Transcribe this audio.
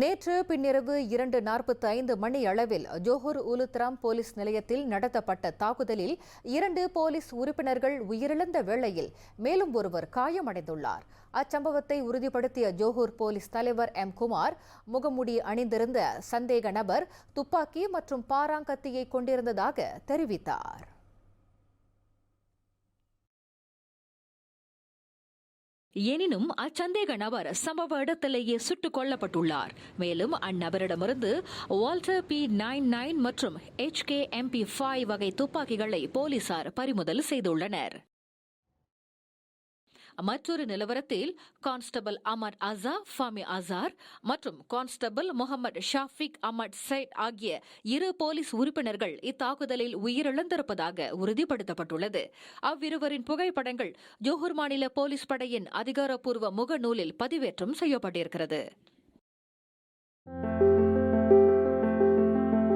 நேற்று பின்னிரவு இரண்டு நாற்பத்தி ஐந்து மணி அளவில் ஜோஹர் உலுத்ராம் போலீஸ் நிலையத்தில் நடத்தப்பட்ட தாக்குதலில் இரண்டு போலீஸ் உறுப்பினர்கள் உயிரிழந்த வேளையில் மேலும் ஒருவர் காயமடைந்துள்ளார். அச்சம்பவத்தை உறுதிப்படுத்திய ஜோஹூர் போலீஸ் தலைவர் எம் குமார் முகமுடி அணிந்திருந்த சந்தேக நபர் துப்பாக்கி மற்றும் பாராங்கத்தியை கொண்டிருந்ததாக தெரிவித்தார். எனினும் அச்சந்தேக நபர் சம்பவ இடத்திலேயே சுட்டுக் கொல்லப்பட்டுள்ளார். மேலும் அந்நபரிடமிருந்து வால்டர் பி நைன் நைன் மற்றும் எச் கே எம்பி ஃபைவ் வகை துப்பாக்கிகளை போலீசார் பறிமுதல் செய்துள்ளனர். மற்றொரு நிலவரத்தில் கான்ஸ்டபிள் அமர் அசா ஃபாமி அசார் மற்றும் constable Mohamad Shafiq Ahmad Said ஆகிய இரு போலீஸ் உறுப்பினர்கள் இத்தாக்குதலில் உயிரிழந்திருப்பதாக உறுதிப்படுத்தப்பட்டுள்ளது. அவ்விருவரின் புகைப்படங்கள் ஜோஹர் மாநில போலீஸ் படையின் அதிகாரப்பூர்வ முகநூலில் பதிவேற்றம் செய்யப்பட்டிருக்கிறது.